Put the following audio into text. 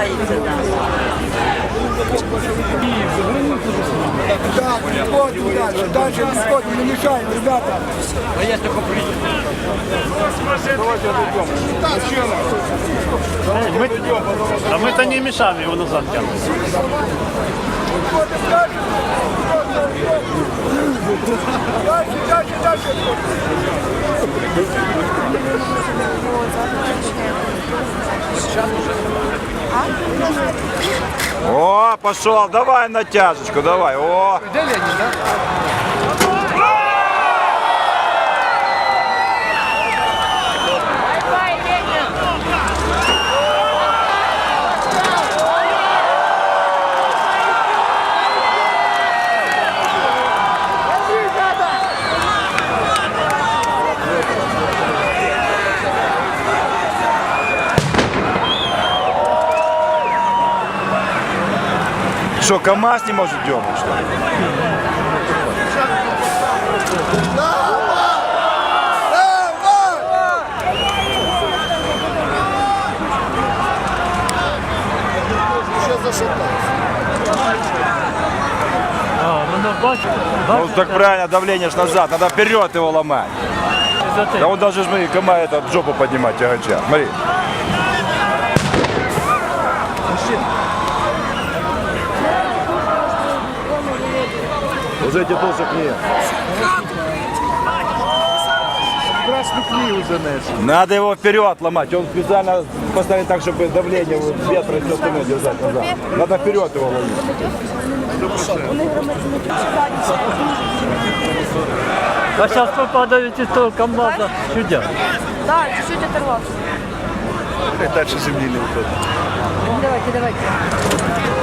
Вертається, да. Так, відходимо далі, далі відходимо, не мішаємо, ребята. А мы-то не мешаем его назад тянуть. Відходимо далі. Далі, О, пошел, давай натяжечку, давай. О, что, КамАЗ не может дернуть, что ли? Ну, так правильно, давление ж назад, надо вперед его ломать. Да он даже, смотри, КамАЗ это жопу поднимать тягача. Смотри. Вот эти досок нет. Надо его вперед ломать. Он специально поставить так, чтобы давление ветра и все остальное держать назад. Надо вперед его ловить. А сейчас попадают из того КамАЗа сюда. Да, чуть-чуть оторвался. Дальше земли не уходит. Давайте, давайте.